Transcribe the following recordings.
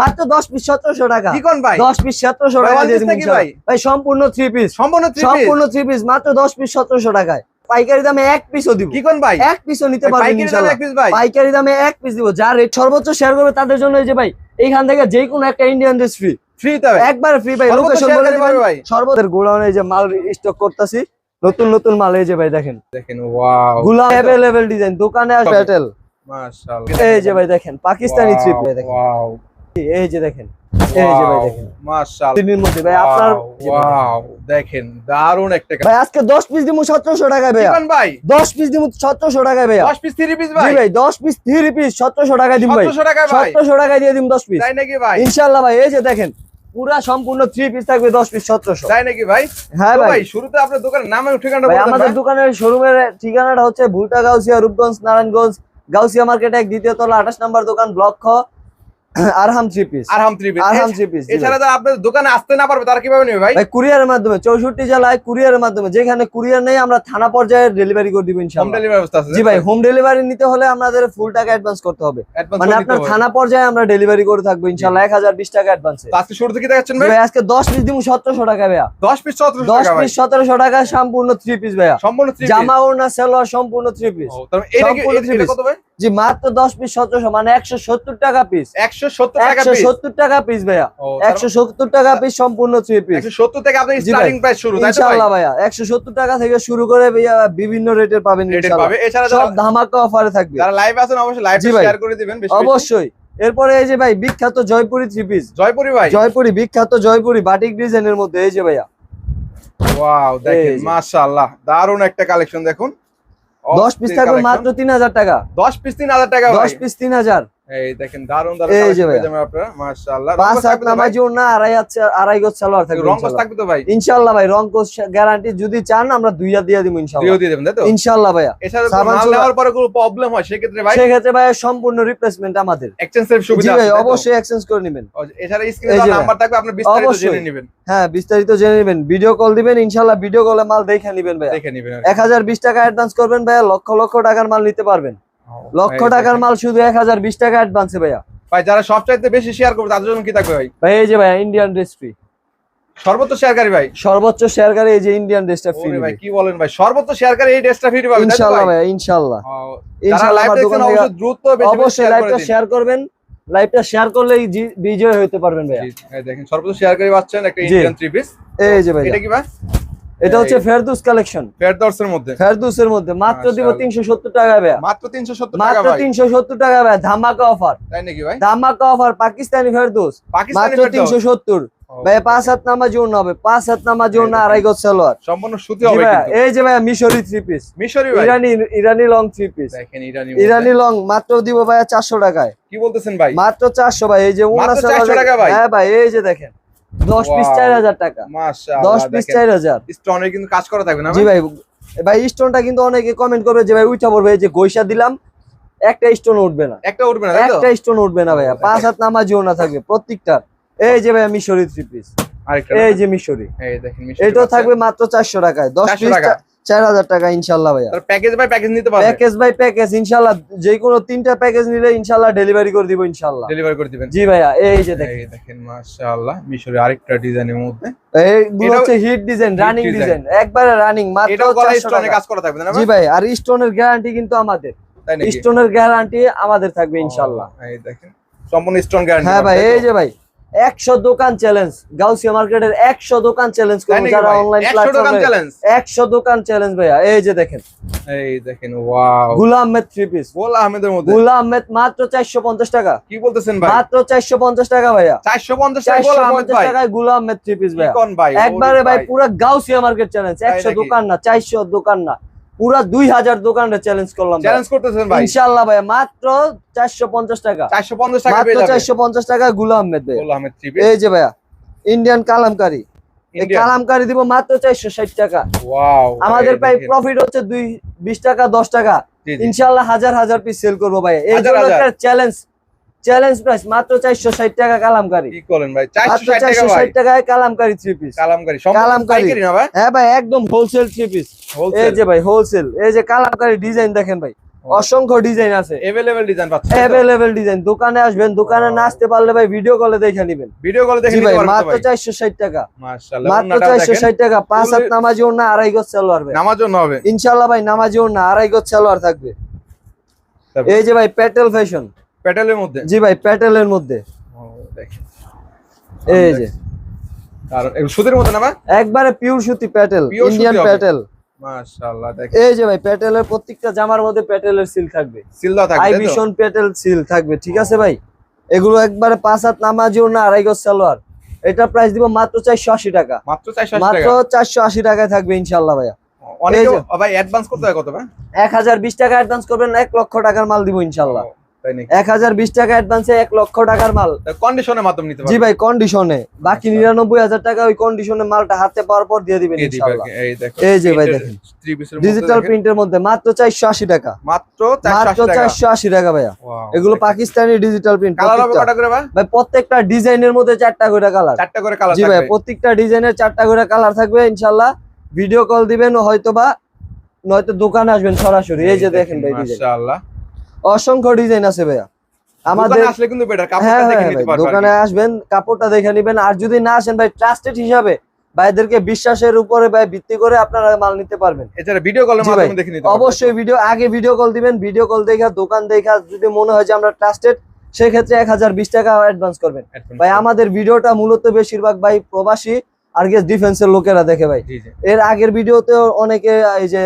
মাত্র দশ পিস সতেরোশো টাকা। ভাই? দশ পিস সতেরোশো টাকা। ভাই? সম্পূর্ণ থ্রি পিস সম্পূর্ণ সম্পূর্ণ থ্রি পিস মাত্র দশ পিস সতেরোশো টাকায়। পাইকারি দামে এক পিসও দিব। কি কোন ভাই? এক পিসও নিতে পারবেন পাইকারি দামে এক পিস দিব। যার রেট সর্বোচ্চ শেয়ার করবে তাদের জন্য এই যে ভাই এইখান থেকে যে কোনো একটা ইন্ডিয়ান ড্রেস ফ্রি ফ্রি তবে একবার ফ্রি ভাই লোকেশন বলে দিবেন। ভাই। সর্বদের গোডাউনে এই যে মাল স্টক করতেছি। নতুন নতুন মাল এই যে ভাই দেখেন। দেখেন ওয়াও ডিজাইন দোকানে মাশাআল্লাহ। এই যে ভাই দেখেন পাকিস্তানি থ্রি ভাই দেখেন। ওয়াও এই যে দেখেন ভাই দেখেন। মাশাআল্লাহ। তিনের মধ্যে ভাই আপনার ওয়াও দেখেন দারুণ একটা ভাই আজকে দশ পিস দিব সতেরোশো টাকায় ভাই। দশ পিস দিব সতেরোশো টাকায় ভাইয়া। 10 পিস 3 পিস ভাই। ভাই দশ পিস থ্রি পিস সতেরোশো টাকায় দিব ভাই। 1700 টাকা ভাই। সতেরোশো টাকায় দিয়ে দিম দশ পিস তাই নাকি ভাই? ইনশাল্লাহ ভাই এই যে দেখেন পুরা সম্পূর্ণ থ্রি পিস থাকবে দশ পিস সতেরোশো। তাই নাকি ভাই? হ্যাঁ ভাই। শুরুতে আপনার দোকানের নাম ভাই আমাদের দোকানের শোরুমের ঠিকানাটা হচ্ছে ভুলটা গাউসিয়া রূপগঞ্জ নারায়ণগঞ্জ গাউসিয়া মার্কেট এক দ্বিতীয় তলা আঠাশ নম্বর দোকান ব্লক খ। Arham three piece Arham 3 piece Arham three piece এছাড়া যারা আপনাদের দোকানে আসতে না পারবে তারা কীভাবে নেবে ভাই? ভাই কুরিয়ারের মাধ্যমে চৌষট্টি জেলায় কুরিয়ারের মাধ্যমে যেখানে কুরিয়ার নেই আমরা থানা পর্যায়ে ডেলিভারি করে দিব হোম ডেলিভারি ব্যবস্থা আছে। জি ভাই হোম ডেলিভারি নিতে হলে আমাদের ফুল টাকা অ্যাডভান্স করতে হবে। মানে আপনার থানা পর্যায়ে আমরা ডেলিভারি করে থাকব ইনশাআল্লাহ এক হাজার বিশ টাকা অ্যাডভান্সে আজকে শুরু থেকে দেখাচ্ছেন ভাই? ভাই আজকে দশ পিস দিব সতেরোশো টাকা ভাইয়া। 10 পিস 1700 টাকা পিস সতেরোশো টাকা সম্পূর্ণ থ্রি পিস ভাইয়া। সম্পূর্ণ 3 পিস জামা ওড়না সালোয়ার সম্পূর্ণ থ্রি পিস ও, মানে এটা। কত ভাই? জি মাত্র দশ পিস সতেরোশো মানে একশো সত্তর টাকা পিস 170 টাকা একশো সত্তর টাকা পিস ভাইয়া। একশো সত্তর টাকা পিস সম্পূর্ণ থ্রি পিস 170 থেকে আপনার জি ভাই। স্টার্টিং প্রাইস শুরু ইনশাআল্লাহ ভাইয়া। একশো সত্তর টাকা থেকে শুরু করে ভাইয়া বিভিন্ন রেটের পাবেন এছাড়া সব ধামাকা অফারে থাকবে। যারা লাইভ আছেন অবশ্যই লাইভ ভাই। শেয়ার করে দিবেন বেশি বেশি। অবশ্যই। এরপরে এই যে ভাই বিখ্যাত জয়পুরি থ্রি পিস জয়পুরি ভাই? জয়পুরি বিখ্যাত জয়পুরি বাটিক ডিজাইনের মধ্যে এই যে ভাইয়া। ওয়াও দেখেন মাশাআল্লাহ দারুণ একটা কালেকশন দেখুন। দশ পিস থাকবে মাত্র তিন হাজার টাকা। 10 পিস 3000 টাকা ভাই। দশ পিস তিন হাজার। এই দেখেন দারুণ দারুণ এই যে কালেকশন ভাই। পেয়ে যাবেন আপনারা মাশাআল্লাহ। পাঁচ হাত থাকবে তো ভাই? নামাজি না আড়াই হাত আড়াই গজ সালোয়ার থাকবে রঙ্গস থাকবে তো ভাই? ইনশাআল্লাহ ভাই রং কোচ গ্যারান্টি যদি চান আমরা দুই দিয়ে দিব দিও ইনশাআল্লাহ দিয়ে দেবেন তাই তো? ইনশাআল্লাহ ভাইয়া। এছাড়া সাবান নেওয়ার পরে কোনো প্রবলেম হয়? সেক্ষেত্রে ভাই সেক্ষেত্রে ভাই সম্পূর্ণ রিপ্লেসমেন্ট আমাদের। এক্সচেঞ্জের সুবিধা আছে অবশ্যই এক্সচেঞ্জ করে নেবেন। এছাড়া স্ক্রিনে এই যে ভাই। নাম্বার থাকবে আপনি বিস্তারিত জেনে নেবেন। হ্যাঁ বিস্তারিত জেনে নেবেন। ভিডিও কল দিবেন ইনশাআল্লাহ ভিডিও কলে মাল দেখে নেবেন ভাইয়া। দেখে নেবেন এক হাজার বিশ টাকা অ্যাডভান্স করবেন ভাইয়া লক্ষ লক্ষ টাকার মাল নিতে পারবেন। লক্ষ টাকার মাল শুধু এক হাজার বিশ টাকা অ্যাডভান্সে ভাইয়া। ভাই যারা সব চাইতে বেশি শেয়ার করবে তাদের জন্য কি থাকবে ভাই? ভাই এই যে ভাইয়া ইন্ডিয়ান ড্রেস ফ্রি সর্বোচ্চ শেয়ারকারী ভাই? সর্বোচ্চ শেয়ারকারী এই যে ইন্ডিয়ান ড্রেসটা ফ্রি ভাই কি বলেন ভাই? সর্বোচ্চ শেয়ারকারী এই ড্রেসটা ফ্রি পাবে তাই তো ইনশাআল্লাহ ভাই? ইনশাআল্লাহ ইনশাআল্লাহ দোকান থেকে অবশ্যই দ্রুত বেশি বেশি অবশ্যই লাইভটা শেয়ার করবেন। লাইভটা শেয়ার করলেই বিজয় হতে পারবেন এই দেখেন সর্বোচ্চ শেয়ারকারী পাচ্ছেন একটা ইন্ডিয়ান থ্রি পিস এই যে ভাইয়া। এটা কি ভাই? এটা হচ্ছে ফেরদুস কালেকশন ফেরদৌসের মধ্যে। ফেরদুসের মধ্যে। মাত্র দিব মাশাআল্লাহ। তিনশো সত্তর টাকা ভাইয়া। মাত্র 370 টাকা মাত্র ভাই। তিনশো সত্তর টাকা ভাইয়া। ধামাকা অফার তাই নাকি ভাই? ধামাকা অফার পাকিস্তানি ফেরদুস। পাকিস্তানি মাত্র ফেরদৌস। তিনশো সত্তর। ভাইয়া পাঁচ হাত নামাজ জোর হবে। পাঁচ হাত নামা জোর না আড়াই গজ সালোয়ার। সম্পূর্ণ সুতি হবে এই যে ভাইয়া মিশরি থ্রি পিস মিশরি ভাই। ইরানি ইরানি লং থ্রি পিস দেখেন ইরানি ইরানি লং মাত্র দিব ভাইয়া চারশো টাকায়। কি বলতেছেন ভাই? মাত্র চারশো ভাই এই যে ওনা 400 টাকা ভাই? হ্যাঁ ভাই এই যে দেখেন। দশ পিস. চার হাজার টাকা। মাশাআল্লাহ দশ পিস চার হাজার। স্টোনের কিন্তু কাজ করা থাকবে না জি ভাই ভাই স্টোনটা কিন্তু অনেকে কমেন্ট করবে যে ভাই উঠা পড়বে যে গৈসা দিলাম একটা স্টোন উঠবে না। একটা উঠবে না একটা স্টোন উঠবে না ভাইয়া। পাঁচ হাত নামাজিও না থাকবে প্রত্যেকটা। এই যে ভাইয়া মিশরি থ্রি পিস আরেকটা এই যে মিশরি। এই দেখেন এটাও থাকবে মাত্র চারশো টাকায়। দশ 400 পিস। চার হাজার টাকা ইনশাল্লাহ ভাইয়া। প্যাকেজ বাই প্যাকেজ নিতে প্যাকেজ বাই প্যাকেজ ইনশাল্লাহ যে কোনো তিনটা প্যাকেজ নিলে ইনশাল্লাহ ডেলিভারি করে দিব ইনশাল্লাহ। ডেলিভারি করে দিবেন। জি ভাইয়া এই যে দেখেন। দেখেন মাশাআল্লাহ মিশরের আরেকটা ডিজাইনের মধ্যে। এইগুলো হচ্ছে হিট ডিজাইন রানিং ডিজাইন একবারে রানিং মাত্র এটাও গলা 400 স্টোনে টাকা। কাজ করা থাকবে না জি ভাই? ভাই আর স্টোনের গ্যারান্টি কিন্তু আমাদের। স্টোনের গ্যারান্টি আমাদের থাকবে ইনশাল্লাহ। এই দেখেন সম্পূর্ণ স্টোন গ্যারান্টি হ্যাঁ ভাই এই যে ভাই একশো দোকান চ্যালেঞ্জ গাউসিয়া মার্কেটের একশো দোকান চ্যালেঞ্জ করুন যারা অনলাইন 100 একশো দোকান চ্যালেঞ্জ ভাইয়া এই যে দেখেন। এই দেখেন wow Gulam Ahmed three piece গোল আহমেদের মধ্যে? গুলাম আহমেদ মাত্র চারশো পঞ্চাশ টাকা। কি বলতেছেন ভাই? মাত্র চারশো পঞ্চাশ টাকা ভাইয়া। 450 টাকা গোল চারশো আহমেদ পঞ্চাশ ভাই। টাকায় গুলাম আহমেদ থ্রি পিস ভাইয়া। কোন ভাই? একবারে ভাই পুরা গাউসিয়া মার্কেট চ্যালেঞ্জ তাই একশো নাকি? দোকান না চারশো দোকান না। পুরা দুই হাজার দোকানের চ্যালেঞ্জ করলাম চ্যালেঞ্জ করতেছেন ভাই। ইনশাল্লাহ ভাই মাত্র চারশো পঞ্চাশ টাকা। 450 টাকা মাত্র চারশো পঞ্চাশ টাকা আহমেদ ভাই। এই যে ভাইয়া ইন্ডিয়ান কালামকারি। কালামকারি দিব মাত্র চারশো ষাট টাকা। আমাদের প্রায় প্রফিট হচ্ছে দুই বিশ টাকা দশ টাকা। ইনশাল্লাহ হাজার হাজার পিস সেল করব ভাই। এই জন্য একটা চ্যালেঞ্জ চ্যালেঞ্জ প্রাইস মাত্র চারশো ষাট টাকা কালামকারী। কি করেন ভাই? মাত্র 460 টাকা চারশো ষাট টাকায় কালামকারি থ্রি পিস কালামকারী কালামকারী। না ভাই? হ্যাঁ ভাই একদম হোলসেল থ্রি পিস এই যে ভাই হোলসেল এই যে কালামকারী ডিজাইন দেখেন ভাই অসংখ্য ডিজাইন আছে। এভেলেবেল ডিজাইন পাচ্ছেন অ্যাভেলেবেল ডিজাইন দোকানে আসবেন দোকানে না আসতে পারলে ভাই ভিডিও কলে দেখে নেবেন। ভিডিও কলে দেখে নিতে পারবেন মাত্র ভাই? চারশো ষাট টাকা। মাশাআল্লাহ মাত্র ওন্নাটা চারশো দেখেন। ষাট টাকা পাঁচ হাত নামাজি না আড়াই গজ সালোয়ার ভাই। নামার জন্য হবে। ইনশাল্লাহ ভাই নামাজি না আড়াই গজ সালোয়ার থাকবে। এই যে ভাই প্যাটেল ফ্যাশন প্যাটেলের মধ্যে? জি ভাই প্যাটেলের মধ্যে। এই যে। আর সুতির মধ্যে না ভাই? একবারে পিওর সুতি প্যাটেল ইন্ডিয়ান প্যাটেল। মাশাআল্লাহ দেখেন। এই যে ভাই প্যাটেলের প্রত্যেকটা জামার মধ্যে প্যাটেলের সিল থাকবে। সিল থাকবে আই তাই প্যাটেল সিল থাকবে ঠিক আছে ভাই? এগুলো একবারে পাঁচ হাত নামাজিও না আড়াই গজ সালোয়ার। এটা প্রাইস দিব মাত্র চারশো আশি টাকা। মাত্র 480 মাত্র টাকা? চারশো আশি টাকায় থাকবে ইনশাল্লাহ ভাইয়া। অনেকে ভাই অ্যাডভান্স করতে হয় কত ভাই? টাকা অ্যাডভান্স করবেন এক লক্ষ টাকার মাল দিব এক হাজার বিশ টাকা অ্যাডভান্সে এক লক্ষ টাকার মাল। কন্ডিশনের মাধ্যমে নিতে জি ভাই কন্ডিশনে বাকি আচ্ছা। নিরানব্বই হাজার টাকা ওই কন্ডিশনে মালটা হাতে পাওয়ার পর দিয়ে দিবেন এই যে ভাই দেখেন। ডিজিটাল প্রিন্টের মধ্যে মাত্র চারশো আশি টাকা। মাত্র মাত্র চারশো আশি টাকা ভাইয়া। এগুলো পাকিস্তানি ডিজিটাল প্রিন্ট ভাই? প্রত্যেকটা ডিজাইনের মধ্যে চারটা করে কালার চারটা করে কালার জি ভাই প্রত্যেকটা ডিজাইনের চারটা করে কালার থাকবে ইনশাল্লাহ ভিডিও কল দিবেন হয়তো বা নয়তো দোকানে আসবেন সরাসরি। এই যে দেখেন ভাই মাশাআল্লাহ। অসংখ্য ডিজাইন আছে ভাইয়া। আমাদের আমাদের আসলে কিন্তু বেটার কাপড়টা হ্যাঁ দেখে হ্যাঁ নিতে দোকানে আসবেন কাপড়টা দেখে নেবেন আর যদি না আসেন ভাই ট্রাস্টেড হিসাবে ভাইদেরকে বিশ্বাসের উপরে ভাই ভিত্তি করে আপনারা মাল নিতে পারবেন। এছাড়া ভিডিও কলের মাধ্যমে দেখে নিতে অবশ্যই ভিডিও আগে ভিডিও কল দিবেন ভিডিও কল দেখা দোকান দেখা যদি মনে হয় যে আমরা ট্রাস্টেড সেক্ষেত্রে এক হাজার বিশ টাকা অ্যাডভান্স করবেন। ভাই আমাদের ভিডিওটা মূলত বেশিরভাগ ভাই প্রবাসী আর গেস ডিফেন্সের লোকেরা দেখে ভাই। এর আগের ভিডিওতেও অনেকে এই যে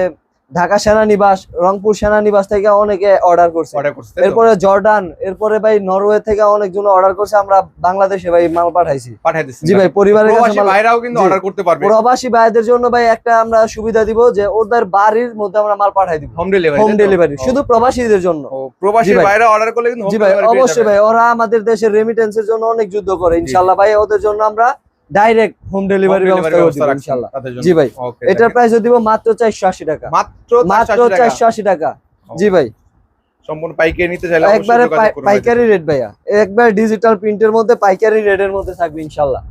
ঢাকা সেনানিবাস রংপুর সেনানিবাস থেকে অনেকে অর্ডার করছে? এরপরে জর্ডান এরপরে ভাই নরওয়ে থেকে অনেকজন অর্ডার করছে আমরা বাংলাদেশে ভাই মাল পাঠাইছি। জি ভাই পরিবারের কাছে প্রবাসী ভাইরাও কিন্তু অর্ডার করতে পারবে। প্রবাসী ভাইদের জন্য ভাই একটা আমরা সুবিধা দিব যে ওদের বাড়ির মধ্যে আমরা মাল পাঠাই দিব। হোম ডেলিভারি হোম ডেলিভারি শুধু প্রবাসীদের জন্য। প্রবাসী ভাইরা অর্ডার করলে কিন্তু জি ভাই অবশ্যই ভাই ওরা আমাদের দেশের রেমিটেন্সের জন্য অনেক যুদ্ধ করে ইনশাল্লাহ ভাই ওদের জন্য আমরা ডাইরেক্ট হোম ডেলিভারি ব্যবস্থা করে জি ভাই এটার প্রাইস দিব মাত্র চারশো আশি টাকা। মাত্র মাত্র 480 টাকা। জি ভাই। সম্পূর্ণ পাইকারি নিতে চাইলে একবারে পাইকারি রেট ভাইয়া। একবার ডিজিটাল প্রিন্টের মধ্যে পাইকারি রেটের মধ্যে থাকবে ইনশাল্লাহ।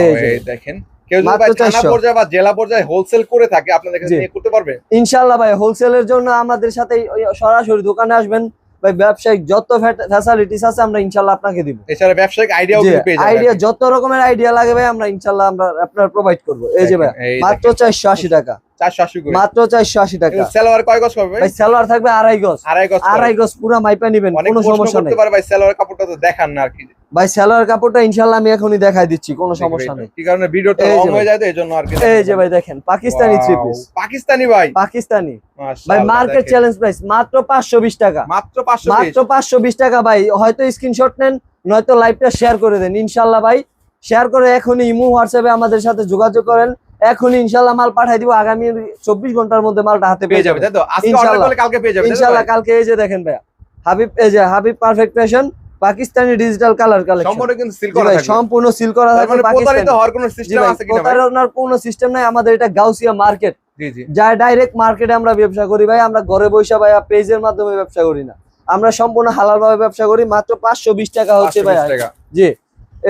এই দেখেন। কেউ যদি মাত্র ভাই থানা পর্যায়ে বা জেলা পর্যায়ে হোলসেল করে থাকে আপনাদের কাছে নিয়ে করতে পারবে? ইনশাল্লাহ ভাই হোলসেলের জন্য আমাদের সাথে সরাসরি দোকানে আসবেন। ভাই ব্যবসায়িক যত ফ্যাসিলিটিস আছে আমরা ইনশাল্লাহ আপনাকে দিব। এছাড়া ব্যবসায়িক আইডিয়াও কিন্তু পেয়ে যাবেন। আইডিয়া যত রকমের আইডিয়া লাগে ভাই আমরা ইনশাল্লাহ আমরা আপনার প্রোভাইড করব। এই যে ভাই মাত্র চারশো আশি টাকা। মাত্র চারশো আশি টাকা। সেলোয়ার কয় গজ হবে ভাই? সালোয়ার থাকবে আড়াই গজ। আড়াই গজ আড়াই গজ পুরা মাইপা নিবেন কোনো সমস্যা নেই। ভাই সেলোয়ার কাপড়টা তো দেখান না আর কি। ভাই সালোয়ার কাপড়টা ইনশাল্লাহ আমি এখনই দেখাই দিচ্ছি কোনো সমস্যা নেই। কি কারণে ভিডিওটা লং ভাই। হয়ে যায় তো এজন্য আর কি এই যে ভাই দেখেন পাকিস্তানি থ্রি পিস পাকিস্তানি ভাই। পাকিস্তানি। ভাই মার্কেট চ্যালেঞ্জ প্রাইস মাত্র পাঁচশো বিশ টাকা। মাত্র 500 মাত্র পাঁচশো বিশ টাকা ভাই হয়তো স্ক্রিনশট নেন নয়তো লাইভটা শেয়ার করে দেন। ইনশাল্লাহ ভাই শেয়ার করে এখনই ইমো হোয়াটসঅ্যাপে আমাদের সাথে যোগাযোগ করেন। এখনই ইনশাল্লাহ মাল পাঠাই দিব আগামী চব্বিশ ঘণ্টার মধ্যে মালটা হাতে পেয়ে যাবে ইনশাল্লাহ কালকে এই যে দেখেন ভাইয়া হাবিব এই যে Habib perfect fashion Pakistani digital colour collection সম্পূর্ণ সিল করা থাকবে। মানে প্রতারণার কোনো সিস্টেম নাই আমাদের এটা গাউসিয়া মার্কেট যা ডাইরেক্ট মার্কেটে আমরা ব্যবসা করি ভাই আমরা ঘরে বসে ভাই পেজের মাধ্যমে ব্যবসা করি না। আমরা সম্পূর্ণ হালাল ভাবে ব্যবসা করি মাত্র পাঁচশো বিশ টাকা হচ্ছে ভাই 520 জি।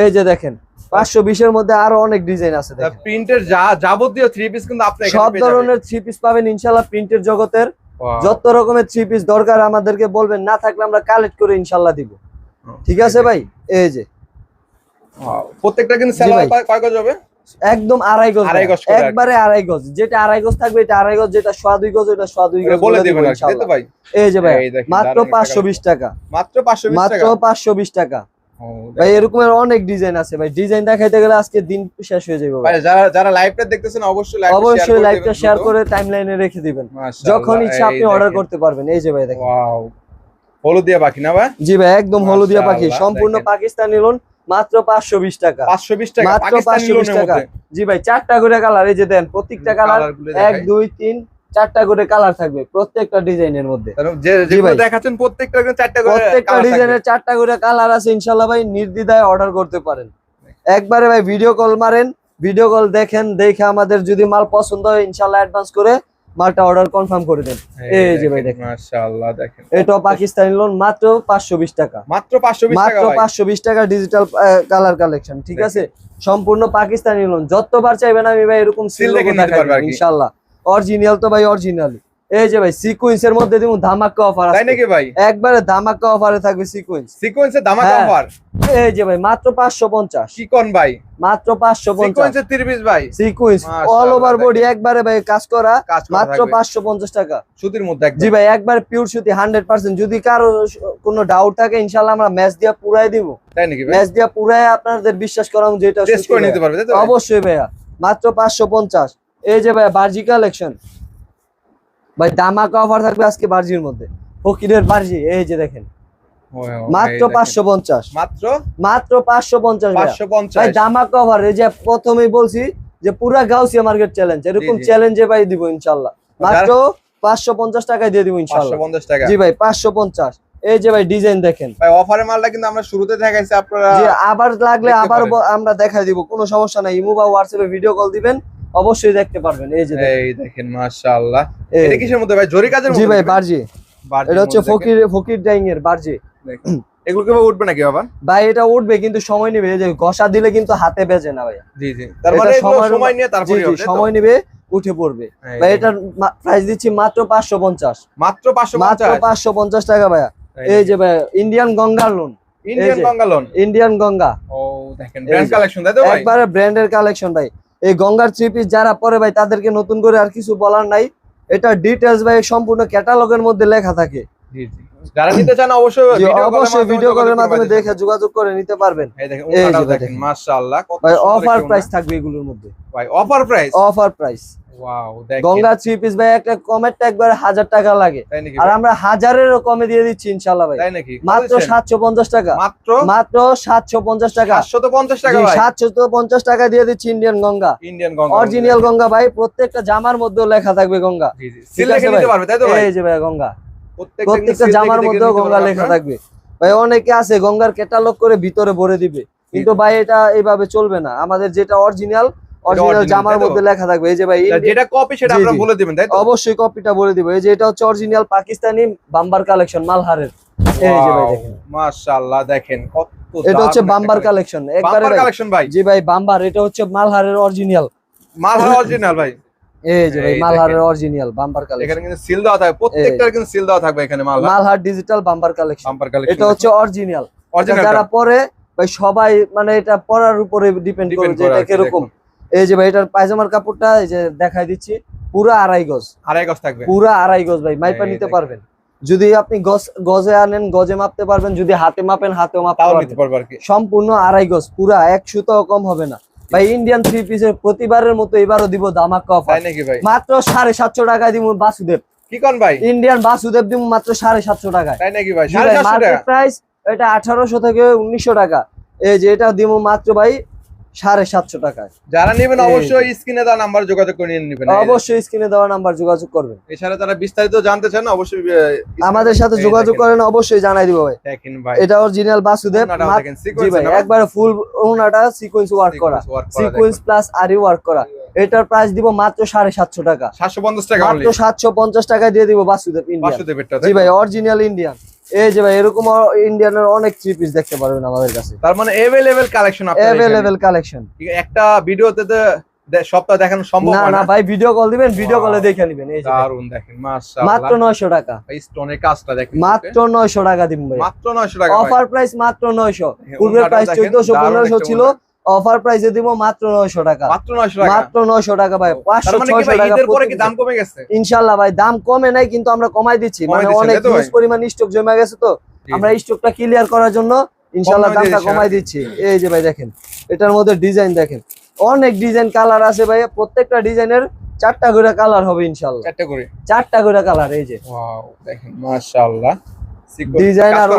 এই যে দেখেন পাঁচশো বিশের মধ্যে আরও অনেক ডিজাইন আছে প্রিন্টের যাবতীয় থ্রি পিস কিন্তু আপনি সব ধরনের থ্রি পিস পাবেন ইনশাল্লাহ প্রিন্টের জগতের। যত রকমের থ্রি পিস দরকার আমাদেরকে বলবেন না থাকলে আমরা কালেক্ট করে ইনশাল্লাহ দিব। ঠিক আছে ভাই? এই যে। প্রত্যেকটা কিন্তু কয় গজ হবে? একদম আড়াই গজ। একবারে আড়াই গজ। যেটা আড়াই গজ থাকবে এটা আড়াই গজ যেটা সোয়া দুই গজ ওটা সোয়া দুই গজ বলে বলে দিব দিবেন এই যে ভাই মাত্র পাঁচশো বিশ টাকা। মাত্র 520 মাত্র টাকা? পাঁচশো বিশ টাকা। ভাই এরকম অনেক ডিজাইন আছে ভাই। ডিজাইন দেখাইতে গেলে আজকে দিন শেষ হয়ে যাবে ভাই। যারা যারা লাইভটা দেখতেছেন অবশ্যই লাইভ অবশ্যই লাইভটা শেয়ার করে টাইমলাইনে রেখে দিবেন। যখন ইচ্ছা আপনি অর্ডার করতে পারবেন। এই যে ভাই দেখেন। ওয়াও হলুদিয়া পাখি না ভাই? জি ভাই একদম হলুদিয়া পাখি। সম্পূর্ণ পাকিস্তানি লোন মাত্র 520 টাকা। 520 টাকা মাত্র 520 টাকা। জি ভাই চারটা করে কালার এই যে দেন প্রত্যেকটা কালার 1 2 3 চারটা করে কালার থাকবে প্রত্যেকটা ডিজাইনের মধ্যে। দেখাচ্ছেন প্রত্যেকটা চারটা করে প্রত্যেকটা ডিজাইনের চারটা করে কালার আছে ইনশাল্লাহ ভাই নির্দ্বিধায় অর্ডার করতে পারেন। একবারে ভাই ভিডিও কল মারেন ভিডিও কল দেখেন দেখে আমাদের যদি মাল পছন্দ হয় ইনশাল্লাহ অ্যাডভান্স করে মালটা অর্ডার কনফার্ম করে দেন। এই যে ভাই দেখেন মাশাআল্লাহ দেখেন। এটাও পাকিস্তানি লোন মাত্র পাঁচশো বিশ টাকা। মাত্র 520 টাকা মাত্র ভাই। পাঁচশো বিশ টাকা ডিজিটাল কালার কালেকশন ঠিক আছে? সম্পূর্ণ পাকিস্তানি লোন যতবার চাইবেন আমি ভাই এরকম সিল দেখে নিতে পারবে আর কি। ইনশাল্লাহ। অরিজিনাল তো ভাই অরিজিনাল এই যে ভাই সিকুয়েন্সের মধ্যে দিব ধামাকা অফার তাই নাকি ভাই? একবারে ধামাকা অফারে থাকবে সিকুয়েন্স সিকোয়েন্সে ধামাকা হ্যাঁ। অফার এই যে ভাই মাত্র পাঁচশো পঞ্চাশ। চিকন ভাই? মাত্র পাঁচশো পঞ্চাশ। সিকোয়েন্সে 30 ভাই। সিকুয়েন্স অল ওভার বডি একবারে ভাই কাজ করা মাত্র থাকবে। পাঁচশো পঞ্চাশ টাকা। সুতির মধ্যে একদম। জি ভাই একবার পিওর সুতি হান্ড্রেড পার্সেন্ট যদি কারও কোনো ডাউট থাকে ইনশাল্লাহ আমরা ম্যাচ দিয়া পুরাই দিব। তাই নাকি ভাই? ম্যাচ দিয়া পুরাই আপনাদের বিশ্বাস করাম যেটা টেস্ট করে নিতে পারবে তাই তো অবশ্যই ভাইয়া। মাত্র পাঁচশো পঞ্চাশ। এই যে ভাই বার্জি কালেকশন ভাই দামাকা অফার থাকবে আজকে বার্জির মধ্যে। ফকিরের বার্জি এই যে দেখেন। মাত্র পাঁচশো পঞ্চাশ। মাত্র? মাত্র পাঁচশো পঞ্চাশ। ভাই 550 দামাকা অফার এই যে প্রথমেই বলছি যে পুরা গাউসিয়া মার্কেট চ্যালেঞ্জ এরকম। চ্যালেঞ্জে ভাই দিব ইনশাল্লাহ। মাত্র পাঁচশো পঞ্চাশ টাকায় দিয়ে দিব ইনশাল্লাহ। 550 টাকা। জি ভাই পাঁচশো পঞ্চাশ। এই যে ভাই ডিজাইন দেখেন। ভাই অফারের মালটা কিন্তু আমরা শুরুতে দেখাইছি আপনারা আবার লাগলে আবার আমরা দেখাই দিব কোনো সমস্যা নাই। ইমো বা হোয়াটসঅ্যাপে ভিডিও কল দিবেন। অবশ্যই দেখতে পারবেন এই যে এই দেখেন মাশাআল্লাহ। এটা কিসের মধ্যে ভাই? জরি কাজের মধ্যে জি ভাই? বার্জি। এটা হচ্ছে ফকির ফকির ডাইং এর বার্জি। দেখেন। এগুলো কি ভাই উঠবে নাকি বাবা? ভাই এটা উঠবে কিন্তু সময় নেবে। এই যে ঘষা দিলে কিন্তু হাতে বেজে না ভাই জি জি। তার মানে সময় নিয়ে তারপরে সময় নেবে উঠে পড়বে। ভাই এটার প্রাইস দিচ্ছি মাত্র পাঁচশো পঞ্চাশ। মাত্র 550 মাত্র পাঁচশো পঞ্চাশ টাকা ভাইয়া। এই যে ভাই ইন্ডিয়ান গঙ্গা লোন ইন্ডিয়ান এই যে। গঙ্গালন ইন্ডিয়ান গঙ্গা ও দেখেন ব্র্যান্ড কালেকশন তাই তো ভাই? একবারে ব্র্যান্ডের কালেকশন ভাই। এই গঙ্গার থ্রি পিস যারা পরে ভাই তাদেরকে নতুন করে আর কিছু বলার নাই। এটা ডিটেলস ভাই সম্পূর্ণ ক্যাটালগের মধ্যে লেখা থাকে। যারা নিতে চান অবশ্যই ভিডিও অবশ্যই ভিডিও কলের মাধ্যমে দেখে যোগাযোগ করে নিতে পারবেন। এই দেখেন। মাশাআল্লাহ ভাই অফার প্রাইস থাকবে এগুলোর মধ্যে। ভাই offer price offer price Ganga three piece ভাই একটা কমেরটা একবার হাজার টাকা লাগে। আর আমরা হাজারেরও কমে দিয়ে দিচ্ছি ইনশাল্লাহ ভাই। মাত্র সাতশো পঞ্চাশ টাকা। মাত্র? মাত্র সাতশো পঞ্চাশ টাকা। 750 টাকা সাতশো পঞ্চাশ টাকা দিয়ে দিচ্ছি Indian Ganga. Indian Ganga original Ganga ভাই প্রত্যেকটা জামার মধ্যেও লেখা থাকবে গঙ্গা। এই যে ভাই গঙ্গা। প্রত্যেকটা জামার মধ্যেও গঙ্গা লেখা থাকবে। ভাই অনেকে আছে গঙ্গার ক্যাটালগ করে ভিতরে ভরে দিবে। কিন্তু ভাই এটা এইভাবে চলবে না। আমাদের যেটা অরিজিনাল অরিজিনাল জামার মধ্যে লেখা থাকবে এই যে ভাই যেটা কপি সেটা জি, বলে দিবেন তাই অবশ্যই কপিটা বলে দিব। এই যে এটা হচ্ছে অরিজিনাল পাকিস্তানি বাম্বার কালেকশন মালহারের। এই যে ভাই দেখেন। মাশাআল্লাহ দেখেন এটা হচ্ছে বাম্বার কালেকশন একবারে কালেকশন ভাই জি ভাই বাম্বার এটা হচ্ছে মালহারের অরিজিনাল মাল অরিজিনাল ভাই। এই যে ভাই মালহারের অরিজিনাল বাম্বার কালেকশন এখানে কিন্তু সিল দেওয়া থাকবে প্রত্যেকটার কিন্তু সিল দেওয়া থাকবে এখানে মাল Malhar digital bumper collection bumper collection এটা হচ্ছে অরিজিনাল যারা পরে ভাই সবাই মানে এটা পরার উপরে ডিপেন্ড করে যে এটা কীরকম। এই যে ভাই এটার পায়জামার কাপড়টা এই যে দেখাই দিচ্ছি পুরা আড়াই গজ। আড়াই গজ থাকবে। পুরা আড়াই গজ ভাই মাইপা নিতে পারবেন। যদি আপনি গজ গজে আনেন গজে মাপতে পারবেন যদি হাতে মাপেন হাতেও মাপতে পারবেন। সম্পূর্ণ আড়াই গজ পুরা এক সুতাও কম হবে না। ভাই ইন্ডিয়ান থ্রি পিসের প্রতিবারের মতো এবারও দিব দামাক্কা অফার তাই নাকি ভাই? মাত্র সাড়ে সাতশো টাকায় দিব বাসুদেব। কি কোন ভাই? ইন্ডিয়ান বাসুদেব দিব মাত্র সাড়ে সাতশো টাকায়। তাই নাকি ভাই? মার্কেট টাকা। প্রাইস এটা আঠারোশো থেকে উনিশশো টাকা। এই যে এটা দিব মাত্র ভাই সাড়ে সাতশো টাকায়। যারা নেবেন অবশ্যই স্ক্রিনে দেওয়া নাম্বার যোগাযোগ করে নেবেন। অবশ্যই স্ক্রিনে দেওয়া নাম্বার যোগাযোগ করবেন। এছাড়া যারা বিস্তারিত জানতে চান অবশ্যই আমাদের সাথে যোগাযোগ করেন অবশ্যই জানাই দিব ভাই। এটা অরিজিনাল বাসুদেব জি ভাই একবার ফুল ওনাটা সিকোয়েন্স ওয়ার্ক করা। সিকোয়েন্স প্লাস আরি ওয়ার্ক করা। এটার প্রাইস দিব মাত্র সাড়ে সাতশো টাকা। দেখেন। 750 টাকা মাত্র সাতশো পঞ্চাশ টাকা দিয়ে দিব বাসুদেব ইন্ডিয়ান জি ভাই অরিজিনাল ইন্ডিয়ান এই যে ভাই এরকম ইন্ডিয়ানের অনেক থ্রি পিস দেখতে পারবেন আমাদের কাছে। তার মানে কালেকশন। কালেকশন একটা ভিডিওতে তো সবটা দেখানো সম্ভব না না ভাই ভিডিও কল দিবেন ভিডিও কলে দেখে নেবেন এই যে দারুণ দেখেন মাশাআল্লাহ। মাত্র নয়শো টাকা। এই স্টোনের কাজটা দেখেন মাত্র নয়শো টাকা দিব ভাই। মাত্র 900 টাকা অফার প্রাইস মাত্র নয়শো। দেখেন, পূর্বের প্রাইস দেখেন, চোদ্দশো দারুণ পনেরোশো একটা ছিল অফার প্রাইসে দিব মাত্র নয়শো টাকা। মাত্র 900 টাকা? মাত্র নয়শো টাকা ভাই তার পাঁচশো মানে কি ছয়শো ভাই টাকা ঈদের পরে কি দাম কমে গেছে। ইনশাল্লাহ ভাই দাম কমে নাই কিন্তু আমরা কমাই দিচ্ছি। মানে অনেক? হিউজ পরিমাণ স্টক জমে গেছে তো। আমরা স্টকটা ক্লিয়ার করার জন্য ইনশাল্লাহ দামটা কমাই দিচ্ছি। এই যে ভাই দেখেন এটার মধ্যে ডিজাইন দেখেন। অনেক ডিজাইন কালার আছে ভাই প্রত্যেকটা ডিজাইনের চারটা করে কালার হবে ইনশাল্লাহ। চারটে করে? চারটা করে কালার এই যে। ওয়াও দেখেন মাশাআল্লাহ। ডিজাইন আর?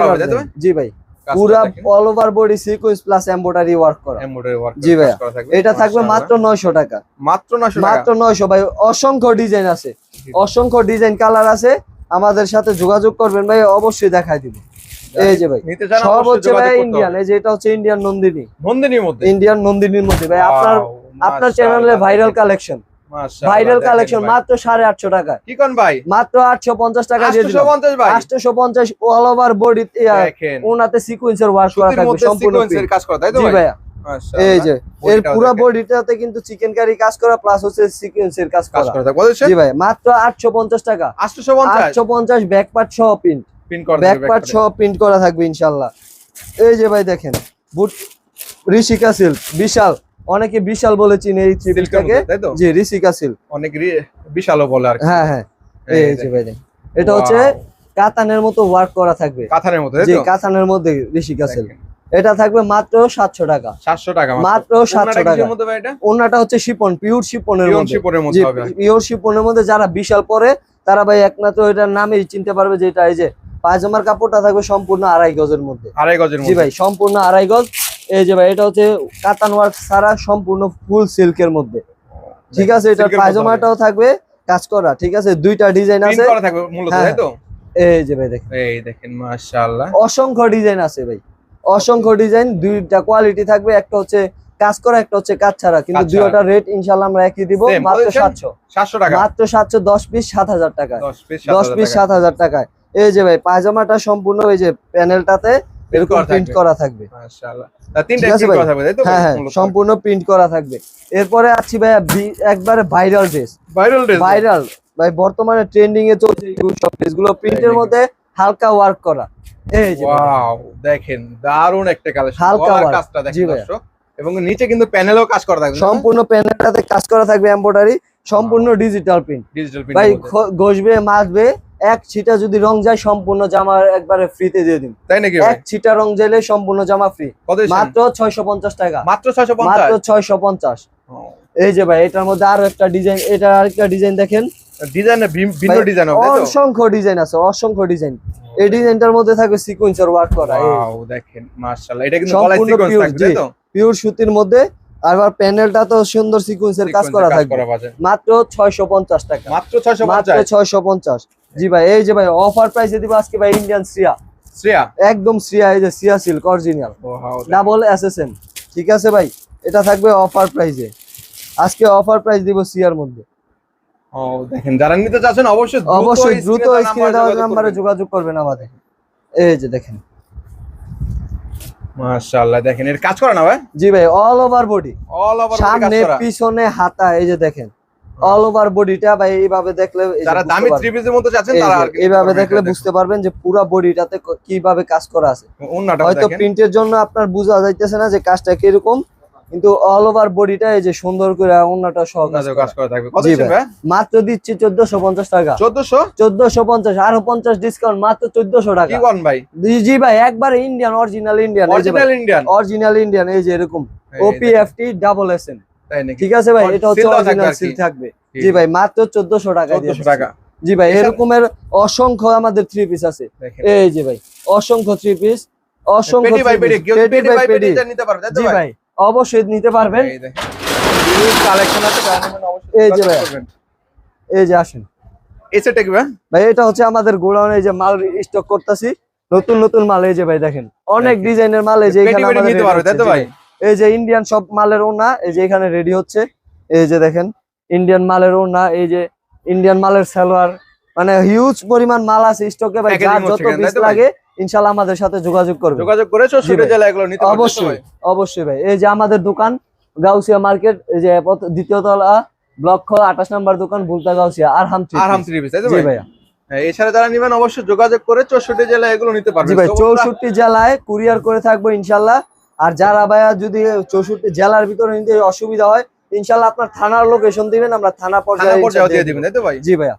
জি ভাই। পুরা all over body sequence plus embroidery work করা। Embroidery work জি থাকবে। এটা থাকবে মাত্র নয়শো টাকা। মাত্র 900 মাত্র নয়শো। ভাই অসংখ্য ডিজাইন আছে। অসংখ্য ডিজাইন কালার আছে। আমাদের সাথে যোগাযোগ করবেন ভাই অবশ্যই দেখাই দিব। এই যে ভাই সব হচ্ছে ভাই ইন্ডিয়ান এই যে এটা হচ্ছে ইন্ডিয়ান নন্দিনী। নন্দিনীর মধ্যে? ইন্ডিয়ান নন্দিনীর মধ্যে। ভাই আপনার আপনার চ্যানেলে ভাইরাল কালেকশন ভাইরাল কালেকশন মাত্র সাড়ে আটশো টাকা কি কোন ভাই? মাত্র আটশো পঞ্চাশ টাকা 850 আটশো পঞ্চাশ অল ওভার বডি ওনাতে সিকুয়েন্সের ওয়ার্ক করা থাকবে সম্পূর্ণ কাজ করা তাই তো ভাইয়া। এই যে এর পুরো বডিটাতে কিন্তু চিকেন কারি কাজ করা প্লাস হচ্ছে সিকোয়েন্সের কাজ করা। জি ভাই মাত্র আটশো পঞ্চাশ টাকা। 850 আটশো পঞ্চাশ ব্যাক পার্ট সহ প্রিন্ট করা ব্যাক পার্ট সহ প্রিন্ট করা থাকবে ইনশাল্লাহ এই যে ভাই দেখেন বুট ঋষিকা সিল্ক বিশাল। অনেকে বিশাল বলে চিনে এই থ্রি পিসটাকে জি ঋষিকা সিল্ক। অনেক বিশালও বলে আর হ্যাঁ হ্যাঁ। এই যে। ভাই এটা হচ্ছে কাতানের মতো ওয়ার্ক করা থাকবে। কাঁথানের মতো জি কাতানের মধ্যে ঋষিকা সিল্ক। এটা থাকবে মাত্র সাতশো টাকা। 700 টাকা মাত্র। 700 টাকা। মধ্যে ভাই এটা? ওনাটা হচ্ছে শিপন পিওর শিপনের মধ্যে। শিপনের মধ্যে হবে পিওর শিপনের মধ্যে যারা বিশাল পরে তারা ভাই একমাত্র এটার নামেই চিনতে পারবে যে এটা এই যে পায়জামার কাপড়টা থাকবে সম্পূর্ণ আড়াই গজের মধ্যে। আড়াই গজের মধ্যে। জি ভাই সম্পূর্ণ আড়াই গজ। এই যে ভাই এটা হচ্ছে কাতান ওয়ার্ক ছাড়া সম্পূর্ণ ফুল সিল্কের মধ্যে। ঠিক আছে এটা পায়জামাটাও থাকবে কাজ করা ঠিক আছে? দুইটা ডিজাইন আছে। করা থাকবে মূলত হ্যাঁ, তাই তো? এই যে ভাই দেখেন। এই দেখেন মাশাআল্লাহ। অসংখ্য ডিজাইন আছে ভাই। অসংখ্য ডিজাইন দুইটা কোয়ালিটি থাকবে একটা হচ্ছে কাজ করা একটা হচ্ছে কাজ ছাড়া। কিন্তু। দুইটার রেট ইনশাল্লাহ আমরা একই দিব মাত্র বলেছেন? সাতশো। 700 টাকা। মাত্র সাতশো দশ পিস সাত হাজার টাকায়। 10 পিস দশ পিস সাত হাজার টাকায়। এই যে ভাই পায়জামাটা সম্পূর্ণ এই যে প্যানেলটাতে এরকম প্রিন্ট করা থাকবে। মাশাআল্লাহ। তিনটা প্রিন্ট করা থাকবে তাই তো? হ্যাঁ হ্যাঁ সম্পূর্ণ প্রিন্ট করা থাকবে। এরপরে আছি একবারে viral dress viral dress viral ভাই বর্তমানে ট্রেন্ডিং এ চলছে এগুলো সব ড্রেসগুলো প্রিন্টের মধ্যে হালকা ওয়ার্ক করা। এই যে ওয়াও দেখেন দারুণ একটা কালেকশন হালকা কাজটা দেখেন দর্শক। এবং নিচে কিন্তু প্যানেলও কাজ করা থাকবে সম্পূর্ণ প্যানেলটাতে কাজ করা থাকবে এমব্রয়ডারি সম্পূর্ণ ডিজিটাল প্রিন্ট ডিজিটাল ভাই প্রিন্ট খ- ঘষবে মাজবে এক ছিটা যদি রং যায় সম্পূর্ণ জামা একবারে ফ্রিতে দিয়ে দিন। তাই নাকি এক ছিটা রং যাইলে সম্পূর্ণ জামা ফ্রি মাত্র ছয়শো পঞ্চাশ টাকা। মাত্র 650 মাত্র ছয়শো পঞ্চাশ। এই যে ভাই এটার মধ্যে আরও একটা ডিজাইন এটা আরেকটা ডিজাইন দেখেন। ভিন্ন ডিজাইন অসংখ্য ডিজাইন আছে অসংখ্য ডিজাইন এই ডিজাইনটার মধ্যে থাকবে সিকোয়েন্সার ওয়ার্ক করা দেখেন মাশাআল্লাহ এটা কিন্তু সম্পূর্ণ পিওর সুতির মধ্যে আবার প্যানেলটা তো সুন্দর সিকোয়েন্সের কাজ করা থাকবে। মাত্র ছয়শো পঞ্চাশ টাকা। মাত্র 650 মাত্র ছয়শো পঞ্চাশ। জি ভাই এই যে ভাই অফার প্রাইসে দিব আজকে ভাই ইন্ডিয়ান শ্রিয়া শ্রেয়া একদম শ্রিয়া এই যে Shriya silk original double SSM ঠিক আছে ভাই এটা থাকবে অফার প্রাইসে আজকে অফার প্রাইস দিব সিয়ার মধ্যে। ও দেখেন যারা নিতে চাচ্ছেন অবশ্যই অবশ্যই দ্রুত স্ক্রিনে দেওয়া নাম্বারে যোগাযোগ করবেন। আমাদের। এই যে দেখেন। মাশাআল্লাহ দেখেন এর কাজ করা না ভাই? জি ভাই all over body all over সামনে পিছনে হাতা এই যে দেখেন। অল ওভার বডিটা ভাই এইভাবে দেখলে যারা দামি। থ্রি পিসের মধ্যে চাচ্ছেন তারা এইভাবে দেখলে বুঝতে পারবেন যে পুরো বডিটাতে কীভাবে কাজ করা আছে। হয়তো প্রিন্টের জন্য আপনার বোঝা যাইতেছে না যে কাজটা কীরকম কিন্তু অল ওভার বডিটা এই যে সুন্দর করে অন্যটা সহ কাজ করা। থাকবে। কত ভাই। মাত্র দিচ্ছি চোদ্দশো পঞ্চাশ টাকা। 1400 চোদ্দশো পঞ্চাশ আরও পঞ্চাশ ডিসকাউন্ট মাত্র চোদ্দশো কি টাকা কোন ভাই? জি- ভাই একবারে Indian original Indian original Indian original Indian এই যে এরকম। OP FT double S N তাই নাকি ঠিক আছে ভাই এটা হচ্ছে অরিজিনাল সিল থাকবে। জি ভাই মাত্র চোদ্দশো টাকা দিয়ে 1400 টাকা। জি ভাই এরকমের অসংখ্য আমাদের থ্রি পিস আছে। এই যে ভাই অসংখ্য থ্রি পিস অসংখ্য পেটি পেটি by বাই পেটি। পেটি নিতে পারবে জি ভাই? ভাই অবশ্যই নিতে পারবেন। এই দেখেন। কালেকশন আছে যারা অবশ্যই এই যে ভাই। এই যে আসেন। ভাই। এটা হচ্ছে আমাদের গোডাউনে এই যে মাল স্টক করতেছি। নতুন নতুন মাল এই যে ভাই দেখেন। অনেক ডিজাইনের মাল এই যে এখানে আমাদের নিতে পারবে তাই তো ভাই? এই যে ইন্ডিয়ান সব মালের ওনা এই যে এখানে রেডি হচ্ছে। এই যে দেখেন ইন্ডিয়ান মালের ওনা এই যে ইন্ডিয়ান মালের সালোয়ার। মানে হিউজ পরিমাণ মাল আছে স্টকে ভাই যার যত পিস? লাগে ইনশাআল্লাহ আমাদের সাথে যোগাযোগ করবে। যোগাযোগ করে চৌষট্টি জেলা এগুলো নিতে অবশ্যই ভাই? অবশ্যই ভাই। এই যে আমাদের দোকান গাউসিয়া মার্কেট এই যে দ্বিতীয় তলা ব্লক খ আঠাশ নম্বর দোকান বুলতা গাউসিয়া আর হাম আর হাম থ্রি পিস তাই তো ভাই? ভাইয়া। হ্যাঁ, এছাড়া যারা নিবেন অবশ্যই যোগাযোগ করে চৌষট্টি জেলা এগুলো নিতে পারবে জি ভাই চৌষট্টি জেলায় কুরিয়ার করে থাকব ইনশাল্লাহ আর যারা ভাইয়া যদি চৌষট্টি জেলার ভিতরে নিতে অসুবিধা হয় ইনশাল্লাহ আপনার থানার লোকেশন দিবেন আমরা থানা পর্যায়ে দিয়ে দিয়ে দিবেন তাই তো ভাই? জি ভাইয়া।